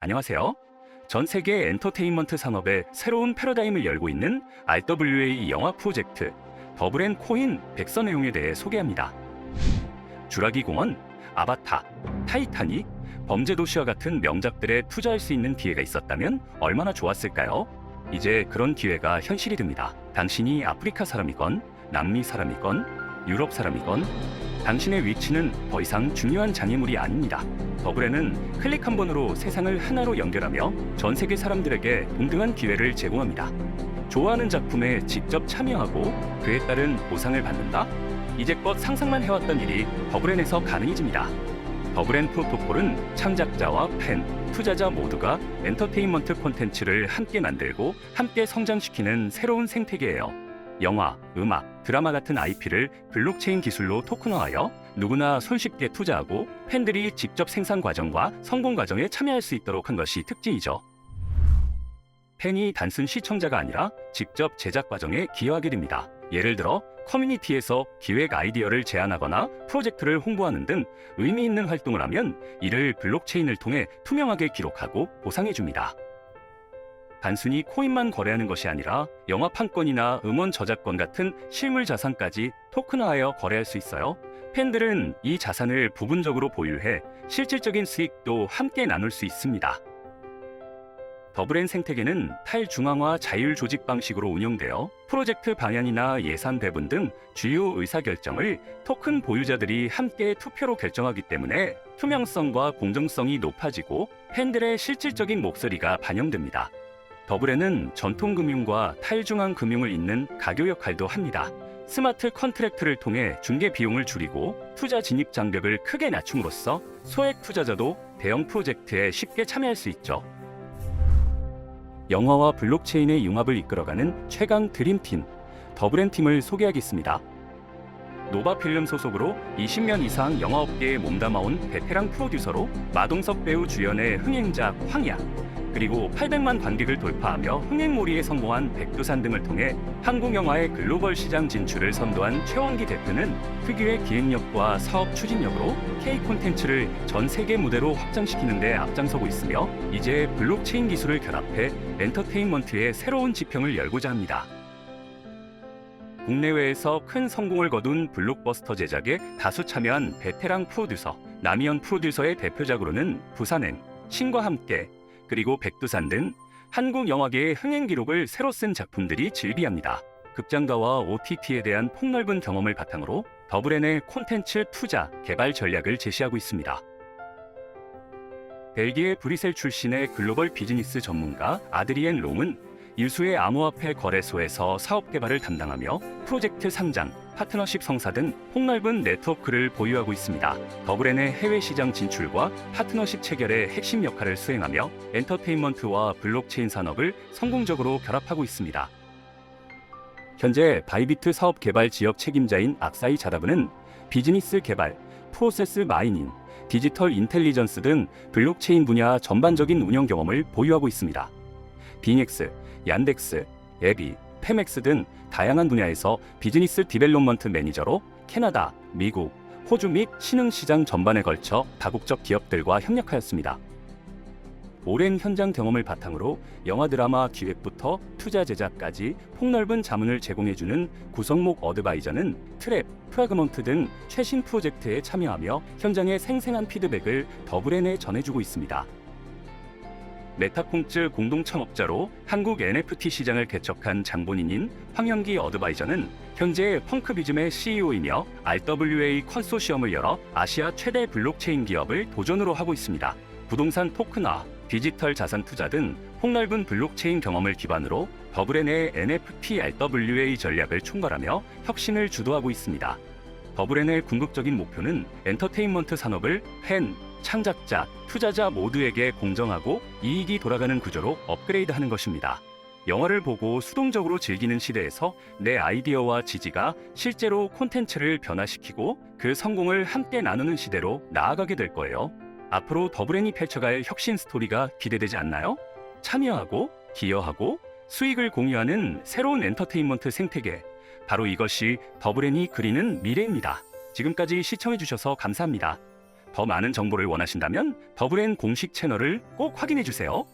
안녕하세요. 전 세계 엔터테인먼트 산업의 새로운 패러다임을 열고 있는 RWA 영화 프로젝트 더블 앤 코인 백서 내용에 대해 소개합니다. 주라기 공원, 아바타, 타이타닉, 범죄 도시와 같은 명작들에 투자할 수 있는 기회가 있었다면 얼마나 좋았을까요? 이제 그런 기회가 현실이 됩니다. 당신이 아프리카 사람이건 남미 사람이건 유럽 사람이건 당신의 위치는 더 이상 중요한 장애물이 아닙니다. 더블에는 클릭 한 번으로 세상을 하나로 연결하며 전 세계 사람들에게 동등한 기회를 제공합니다. 좋아하는 작품에 직접 참여하고 그에 따른 보상을 받는다? 이제껏 상상만 해왔던 일이 더블엔에서 가능해집니다. 더블엔 프로토콜은 창작자와 팬, 투자자 모두가 엔터테인먼트 콘텐츠를 함께 만들고 함께 성장시키는 새로운 생태계예요. 영화, 음악, 드라마 같은 IP를 블록체인 기술로 토큰화하여 누구나 손쉽게 투자하고 팬들이 직접 생산 과정과 성공 과정에 참여할 수 있도록 한 것이 특징이죠. 팬이 단순 시청자가 아니라 직접 제작 과정에 기여하게 됩니다. 예를 들어 커뮤니티에서 기획 아이디어를 제안하거나 프로젝트를 홍보하는 등 의미 있는 활동을 하면 이를 블록체인을 통해 투명하게 기록하고 보상해 줍니다. 단순히 코인만 거래하는 것이 아니라 영화 판권이나 음원 저작권 같은 실물 자산까지 토큰화하여 거래할 수 있어요. 팬들은 이 자산을 부분적으로 보유해 실질적인 수익도 함께 나눌 수 있습니다. 더블엔 생태계는 탈중앙화 자율 조직 방식으로 운영되어 프로젝트 방향이나 예산 배분 등 주요 의사결정을 토큰 보유자들이 함께 투표로 결정하기 때문에 투명성과 공정성이 높아지고 팬들의 실질적인 목소리가 반영됩니다. 더블에는 전통 금융과 탈중앙 금융을 잇는 가교 역할도 합니다. 스마트 컨트랙트를 통해 중개 비용을 줄이고 투자 진입 장벽을 크게 낮춤으로써 소액 투자자도 대형 프로젝트에 쉽게 참여할 수 있죠. 영화와 블록체인의 융합을 이끌어가는 최강 드림팀 더블앤 팀을 소개하겠습니다. 노바필름 소속으로 20년 이상 영화업계에 몸담아온 베테랑 프로듀서로 마동석 배우 주연의 흥행작 황야 그리고 800만 관객을 돌파하며 흥행몰이에 성공한 백두산 등을 통해 한국 영화의 글로벌 시장 진출을 선도한 최원기 대표는 특유의 기획력과 사업 추진력으로 K 콘텐츠를 전 세계 무대로 확장시키는 데 앞장서고 있으며 이제 블록체인 기술을 결합해 엔터테인먼트의 새로운 지평을 열고자 합니다. 국내외에서 큰 성공을 거둔 블록버스터 제작에 다수 참여한 베테랑 프로듀서 남이현 프로듀서의 대표작으로는 부산행, 신과 함께, 그리고 백두산 등 한국 영화계의 흥행 기록을 새로 쓴 작품들이 즐비합니다. 극장가와 OTT에 대한 폭넓은 경험을 바탕으로 더블엔의 콘텐츠 투자 개발 전략을 제시하고 있습니다. 벨기에 브리셀 출신의 글로벌 비즈니스 전문가 아드리엔 롱은 유수의 암호화폐 거래소에서 사업 개발을 담당하며 프로젝트 상장, 파트너십 성사 등 폭넓은 네트워크를 보유하고 있습니다. 더블엔의 해외 시장 진출과 파트너십 체결의 핵심 역할을 수행하며 엔터테인먼트와 블록체인 산업을 성공적으로 결합하고 있습니다. 현재 바이비트 사업 개발 지역 책임자인 악사이 자다브는 비즈니스 개발, 프로세스 마이닝, 디지털 인텔리전스 등 블록체인 분야 전반적인 운영 경험을 보유하고 있습니다. 빙엑스, 얀덱스, 에비, 페맥스 등 다양한 분야에서 비즈니스 디벨롭먼트 매니저로 캐나다, 미국, 호주 및 신흥 시장 전반에 걸쳐 다국적 기업들과 협력하였습니다. 오랜 현장 경험을 바탕으로 영화 드라마 기획부터 투자 제작까지 폭넓은 자문을 제공해주는 구성목 어드바이저는 트랩, 프라그먼트 등 최신 프로젝트에 참여하며 현장의 생생한 피드백을 더블엔에 전해주고 있습니다. 메타콩츠 공동 창업자로 한국 NFT 시장을 개척한 장본인인 황영기 어드바이저는 현재 펑크비즘의 CEO이며 RWA 컨소시엄을 열어 아시아 최대 블록체인 기업을 도전으로 하고 있습니다. 부동산 토큰화, 디지털 자산 투자 등 폭넓은 블록체인 경험을 기반으로 더블엔의 NFT RWA 전략을 총괄하며 혁신을 주도하고 있습니다. 더블엔의 궁극적인 목표는 엔터테인먼트 산업을 팬, 창작자, 투자자 모두에게 공정하고 이익이 돌아가는 구조로 업그레이드하는 것입니다. 영화를 보고 수동적으로 즐기는 시대에서 내 아이디어와 지지가 실제로 콘텐츠를 변화시키고 그 성공을 함께 나누는 시대로 나아가게 될 거예요. 앞으로 더블엔이 펼쳐갈 혁신 스토리가 기대되지 않나요? 참여하고 기여하고 수익을 공유하는 새로운 엔터테인먼트 생태계. 바로 이것이 더블엔이 그리는 미래입니다. 지금까지 시청해주셔서 감사합니다. 더 많은 정보를 원하신다면 더블N 공식 채널을 꼭 확인해 주세요.